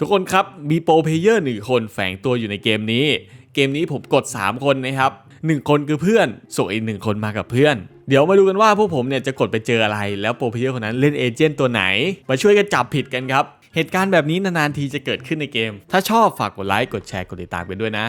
ทุกคนครับมีโปรเพเยอร์หนึ่งคนแฝงตัวอยู่ในเกมนี้ เกมนี้ผมกด 3 คนนะครับหนึ่งคนคือเพื่อน ส่วนอีกหนึ่งคนมากับเพื่อน เดี๋ยวมาดูกันว่าพวกผมเนี่ยจะกดไปเจออะไร แล้วโปรเพเยอร์คนนั้นเล่นเอเจนต์ตัวไหน มาช่วยกันจับผิดกันครับ เหตุการณ์แบบนี้นานๆทีจะเกิดขึ้นในเกม ถ้าชอบฝากกดไลค์กดแชร์กดติดตามกันด้วยนะ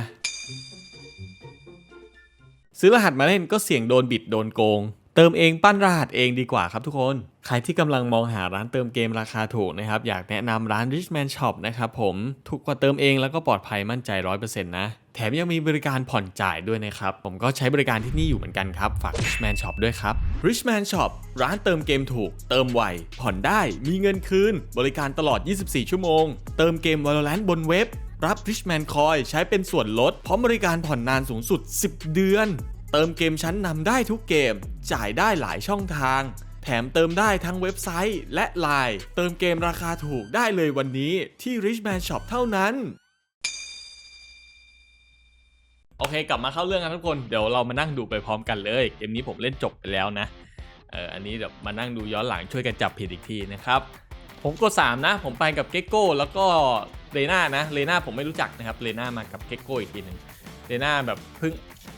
ซื้อรหัสมาเล่นก็เสี่ยงโดนบิดโดนโกง เติมเองปั้นรหัสเองดีกว่าครับทุกคน ใครที่กำลังมองหาร้านเติมเกมราคาถูกนะครับ อยากแนะนำร้าน Richman Shop นะครับผม ถูกกว่าเติมเองแล้วก็ปลอดภัยมั่นใจ 100%นะ แถมยังมีบริการผ่อนจ่ายด้วยนะครับ ผมก็ใช้บริการที่นี่อยู่เหมือนกันครับ ฝาก Richman Shop ด้วยครับ Richman Shop ร้านเติมเกมถูก เติมไว ผ่อนได้ มีเงินคืน บริการตลอด 24 ชั่วโมง เติมเกม Valorant บนเว็บ รับ Richman Coin ใช้เป็นส่วนลดพร้อมบริการผ่อนนานสูงสุด 10 เดือน เติมเกมชั้นนำได้ทุกเกม จ่ายได้หลายช่องทาง แถมเติมได้ทั้งเว็บไซต์และไลน์เติมเกมราคาถูกได้เลยวันนี้ที่ Richman Shop เท่านั้นโอเค กลับมาเข้าเรื่องกันทุกคนเดี๋ยวเรามานั่งดูไปพร้อมกันเลย เกมนี้ผมเล่นจบไปแล้วนะเอออันนี้เดี๋ยวมานั่งดูย้อนหลังช่วยกันจับผิดอีกทีนะครับ ผมกด3นะ ผมไปกับเกโก้แล้วก็เลน่านะเลน่าผมไม่รู้จักนะครับเลน่ามากับเกโก้อีกทีหนึ่งเลน่าแบบเพิ่ง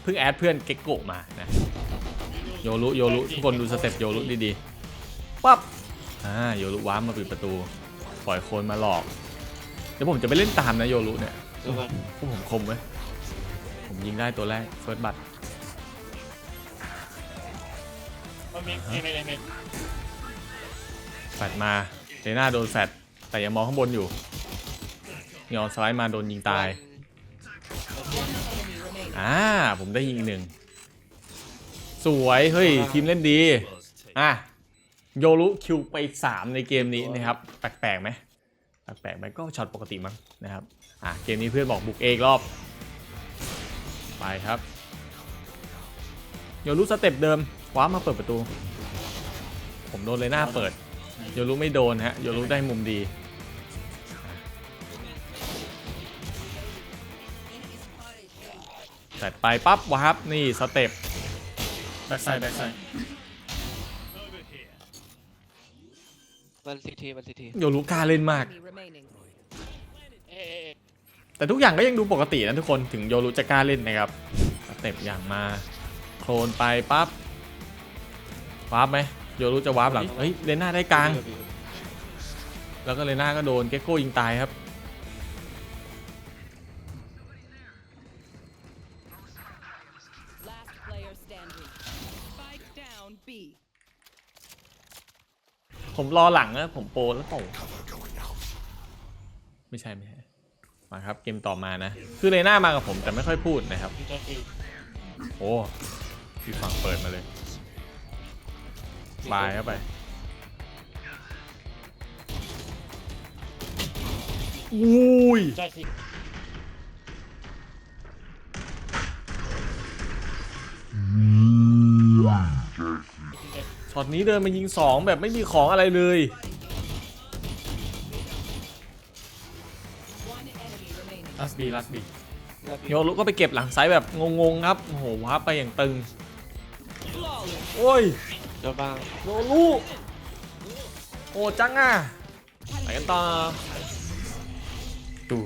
พิ่งแอดเพื่อนเก็กโก้มานะโยรุโยรุทุกคนดูสเต็ปโยรุดีๆปั๊บอ่าโยรุว้ามาปิดประตู ปล่อยโคนมาหลอก เดี๋ยวผมจะไปเล่นตามนะโยรุเนี่ยดูก่อนพวกผมคมไหมผมยิงได้ตัวแรกเฟิร์สบัตแฟดมาเลน่าโดนแฟดแต่ยังมองข้างบนอยู่ยอนสไลด์มาโดนยิงตาย อ่า ผมได้ยิงอีกหนึ่ง สวย เฮ้ย ทีมเล่นดี อะ โยรุคิวไป 3 ในเกมนี้นะครับ แปลกๆไหมแปลกๆไหมก็ช็อตปกติมั้งนะครับ อะ เกมนี้เพื่อนบอกบุกเอกรอบ ไปครับ โยรุสเต็ปเดิมคว้ามาเปิดประตู ผมโดนเลยหน้าเปิด โยรุไม่โดนฮะ โยรุได้มุมดี แต่ไปปั๊บวาร์ปนี่สเต็ปแบ็คไซด์แบ็คไซด์มันซีทีมันซีทีโยรุกล้าเล่นมาก Enemy remaining. เอ๊ะเอ๊ะแต่ทุกอย่างก็ยังดูปกตินะทุกคนถึงโยรุจะกล้าเล่นนะครับสเต็ปอย่างมาโคลนไปปั๊บวาร์ปไหมโยรุจะวาร์ปหลังเฮ้ยเลน่าได้กลาง แล้วก็เลน่าก็โดนเก็กโก้ยิงตายครับ รอหลังนะผมโปรแล้วเปล่าไม่ใช่ไม่ใช่มาครับเกมต่อมานะ คือเลน่ามากับผมแต่ไม่ค่อยพูดนะครับ โอ้พี่ฝั่งเปิดมาเลยบายเข้าไปอุ้ย ช่สิช็อตนี้เดินมายิง 2 แบบไม่มีของอะไรเลย One enemy remaining. ลัสบีลัสบีโยรุก็ไปเก็บหลังซ้ายแบบงงๆครับ โอ้โหว้าร์ปไปอย่างตึง โอ้ยเดี๋ยวบ้างโยรุโอ้จังอะไปกันต่อดู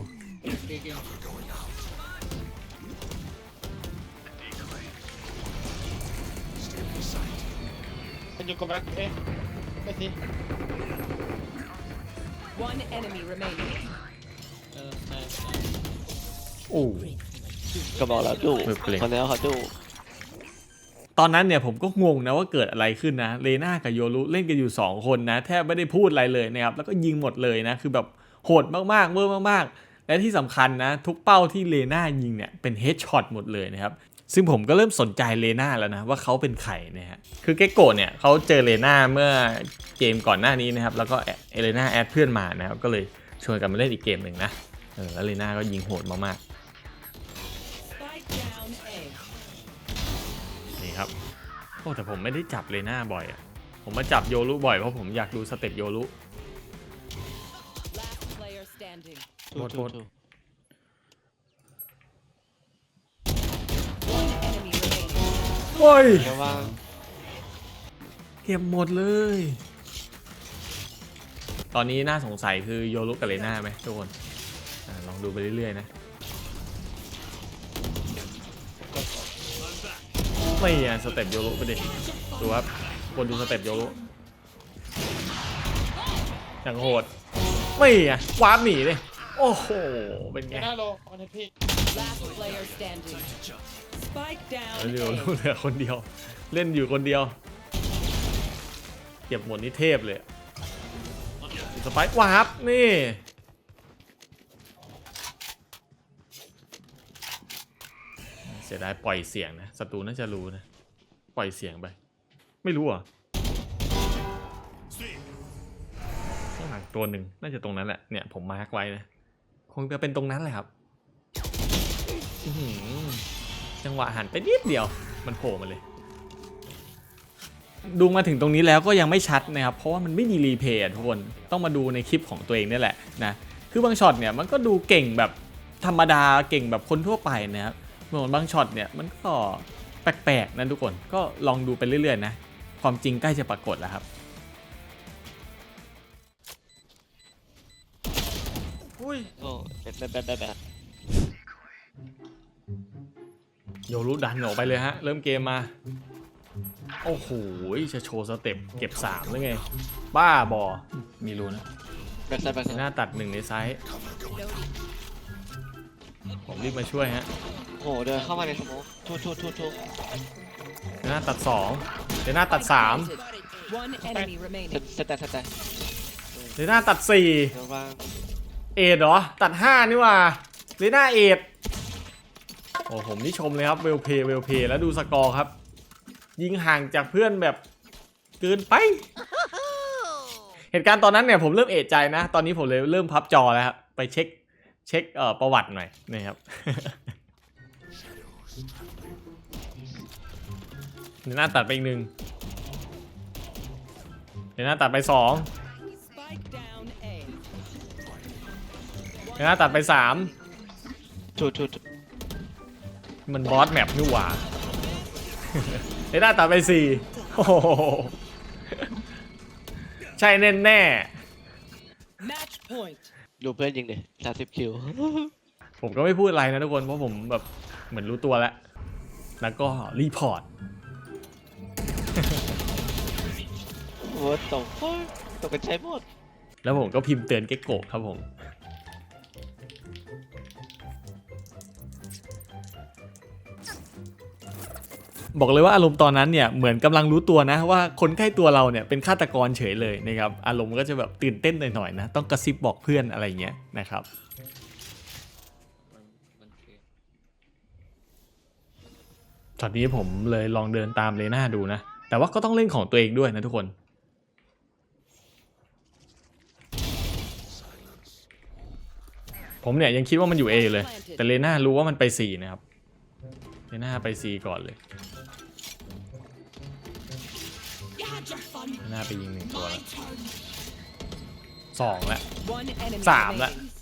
มันอยู่กับแบ็คเอ๊ะไม่สิ One enemy remaining. เออใช่ใช่โอ้ ก็บอกแล้วดูเปิดเพลงคนแล้วเขาดูตอนนั้นเนี่ยผมก็งงนะว่าเกิดอะไรขึ้นนะเลน่ากับโยรุเล่นกันอยู่ 2 คนนะ แทบไม่ได้พูดอะไรเลยนะครับแล้วก็ยิงหมดเลยนะ คือแบบโหดมากๆเวอร์มากๆ และที่สำคัญนะ ทุกเป้าที่เลน่ายิงเนี่ยเป็นเฮดช็อตหมดเลยนะครับ ซึ่งผมก็เริ่มสนใจเลน่าแล้วนะว่าเขาเป็นใครนะฮะคือเกกโกะเนี่ยเขาเจอเลน่าเมื่อเกมก่อนหน้านี้นะครับ แล้วก็เอเลน่าแอดเพื่อนมานะครับก็เลยชวนกันมาเล่นอีกเกมหนึ่งนะเออแล้วเลน่าก็ยิงโหดมากๆ Spike down A. นี่ครับโอ้แต่ผมไม่ได้จับเลน่าบ่อยอะผมมาจับโยรุบ่อยเพราะผมอยากดูสเต็ปโยรุ Last player standing. ถูโท โอ้ยเดี๋ยวบ้างเก็บหมดเลย ตอนนี้น่าสงสัยคือโยรุกับเลน่าไหมทุกคนอาลองดูไปเรื่อยๆนะไม่อะสเต็ปโยรุไปดิดูครับคนดูสเต็ปโยรุอย่างโหดไม่อะวาร์ปหนีเลย โอ้โห เป็นไงหน้าโลออนพี Last player standing. Spike แล้ว down โย A. รุเหลือคนเดียว เล่นอยู่คนเดียว เก็บหมดนี่เทพเลยอะสไปค์วาร์ปนี่ เสียดายปล่อยเสียงนะศัตรูน่าจะรู้นะ ปล่อยเสียงไป ไม่รู้เหรอะข้างหลังตัวหนึ่งน่าจะตรงนั้นแหละเนี่ยผมมาร์กไว้นะ คงจะเป็นตรงนั้นแหละครับจังหวะหันไปนิดเดียว มันโผล่มาเลย ดูมาถึงตรงนี้แล้วก็ยังไม่ชัดนะครับ เพราะว่ามันไม่มีรีเพย์ทุกคน ต้องมาดูในคลิปของตัวเองนี่แหละนะ คือบางช็อตเนี่ยมันก็ดูเก่งแบบธรรมดาเก่งแบบคนทั่วไปนะครับส่วนบางช็อตเนี่ยมันก็แปลกๆนะทุกคน ก็ลองดูไปเรื่อยๆนะ ความจริงใกล้จะปรากฏแล้วครับ อุ้ยโอ้แบบแบบแบบแบบแบบโยรุดันออกไปเลยฮะ เริ่มเกมมา โอ้โห จะโชว์สเต็ปเก็บ3หรือไง บ้าบอ มีรู้นะ แบ็คไซด์แบ็คไซหน้าด์ตัดหนึ่งในไซส์ผมรีบมาช่วยฮะโอ้โหเดินเข้ามาในสโมองทุบทุบทุบทุบหน้าตัด2เดยวหน้าตัด3 One enemy เซ remaining. ตเซตแต่เซตแต่เดยวหน้าตัดเดี๋ยวว่าง4 เอ็ดเหรอ ตัด5นี่ว่าเดยวหน้าเอ็ดโอ้ผมนี่ชมเลยครับเวลเพย์เวลเพย์แล้วดูสกอร์ครับ ยิงห่างจากเพื่อนแบบเกินไป เหตุการณ์ตอนนั้นเนี่ยผมเริ่มเอะใจนะ ตอนนี้ผมเลยเริ่มพับจอแล้วครับไปเช็คเช็คเอ่อประวัติหน่อยนะครับเดน้าตัดไปอีกหนึ่งเดน้าตัดไปสอง เดี๋ยวหน้าตัดไปสามทุบทุบทุบมันบอสแมปนี่หว่าเดี๋ยวหน้าตัดไปสี่โอ้โหใช่แน่แน่ Match point. ดูเพื่อนยิงดิสามสิบคิว ๆผมก็ไม่พูดอะไรนะทุกคน เพราะผมแบบเหมือนรู้ตัวแล้ว แล้วก็รีพอร์ตโอ้ตกตกกันใช้หมด แล้วผมก็พิมพ์เตือนเก็กโกะครับผม บอกเลยว่าอารมณ์ตอนนั้นเนี่ยเหมือนกำลังรู้ตัวนะว่าคนใกล้ตัวเราเนี่ยเป็นฆาตกรเฉยเลยนะครับอารมณ์ก็จะแบบตื่นเต้นหน่อยๆนะต้องกระซิบบอกเพื่อนอะไรเงี้ยนะครับช็อตนี้ผมเลยลองเดินตามเลน่าดูนะ แต่ว่าก็ต้องเล่นของตัวเองด้วยนะทุกคนผมเนี่ยยังคิดว่ามันอยู่ A เลย แต่เลน่ารู้ว่ามันไป C นะครับ เลน่าไป C ก่อนเลยเลน่าไปยิงหนึ่งตัวแล้วสองแล้ว One enemy สามละ remaining.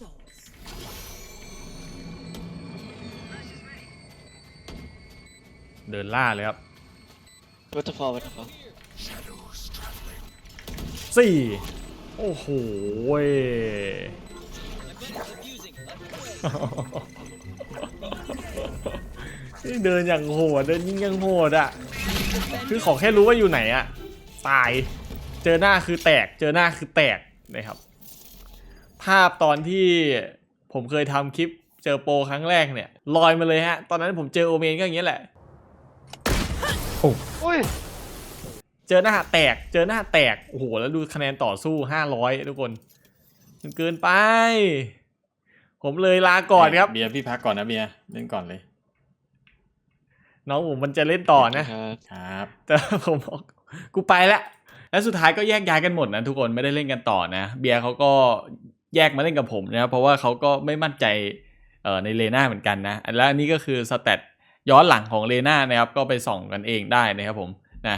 เดินล่าเลยครับวัตถุฟอร์วัตถุฟอร์สี่โอ้โห เว้ยนี่เดินอย่างโหดเดินยิงอย่างโหดอะ คือขอแค่รู้ว่าอยู่ไหนอะ ตาย เจอหน้าคือแตก เจอหน้าคือแตกนะครับ ภาพตอนที่ผมเคยทำคลิปเจอโปรครั้งแรกเนี่ยลอยมาเลยฮะ ตอนนั้นผมเจอโอเมนก็อย่างเงี้ยแหละอุ้ยเจอหน้าแตก เจอหน้าแตก โอ้โห แล้วดูคะแนนต่อสู้500ทุกคน มันเกินไป ผมเลยลาก่อนครับ เบียร์พี่พักก่อนนะเบียร์เล่นก่อนเลย น้องผมมันจะเล่นต่อนะครับครับแต่ผมบอกกูไปละแล้วสุดท้ายก็แยกย้ายกันหมดนะทุกคนไม่ได้เล่นกันต่อนะ เบียร์เขาก็แยกมาเล่นกับผมนะเพราะว่าเขาก็ไม่มั่นใจเอ่อในเลน่าเหมือนกันนะและอันนี้ก็คือสเตตย้อนหลังของเลน่านะครับก็ไปส่องกันเองได้นะครับผมนะ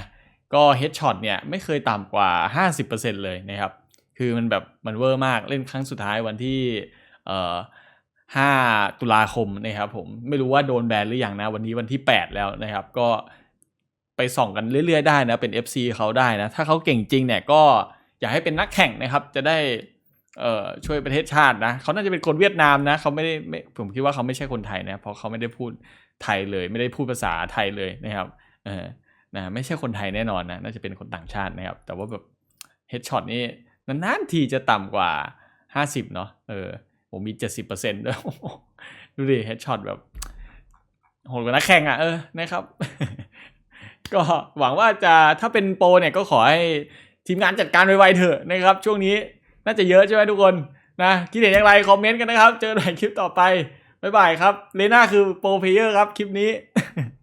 ก็เฮดช็อตเนี่ยไม่เคยต่ำกว่า 50%เลยนะครับ คือมันแบบมันเวอร์มากเล่นครั้งสุดท้ายวันที่เอ่อ 5 ตุลาคมนะครับผมไม่รู้ว่าโดนแบนหรือยังนะ วันนี้วันที่ 8 แล้วนะครับ ก็ไปส่องกันเรื่อย ๆ ได้นะเป็น FC เขาได้นะ ถ้าเขาเก่งจริงเนี่ยก็อยากให้เป็นนักแข่งนะครับ จะได้เอ่อช่วยประเทศชาตินะเขาน่าจะเป็นคนเวียดนามนะเขาไม่ได้ไม่ผมคิดว่าเขาไม่ใช่คนไทยนะเพราะเขาไม่ได้พูดไทยเลย ไม่ได้พูดภาษาไทยเลยนะครับเออนะไม่ใช่คนไทยแน่นอนนะน่าจะเป็นคนต่างชาตินะครับ แต่ว่าแบบเฮดช็อตนี่นานๆทีจะต่ำกว่า 50เนาะเออ ผมมี70%ด้วยดูดิเฮดช็อตแบบโหดกว่านักแข่งอะเออนะครับ ก็หวังว่าจะถ้าเป็นโปรเนี่ยก็ขอให้ทีมงานจัดการไวๆเถอะนะครับ ช่วงนี้น่าจะเยอะใช่ไหมทุกคนนะคิดเห็นอย่างไรคอมเมนต์กันนะครับ เจอกันใหม่คลิปต่อไป บ๊ายบายครับเลน่าคือโปรเพลเยอร์ครับคลิปนี้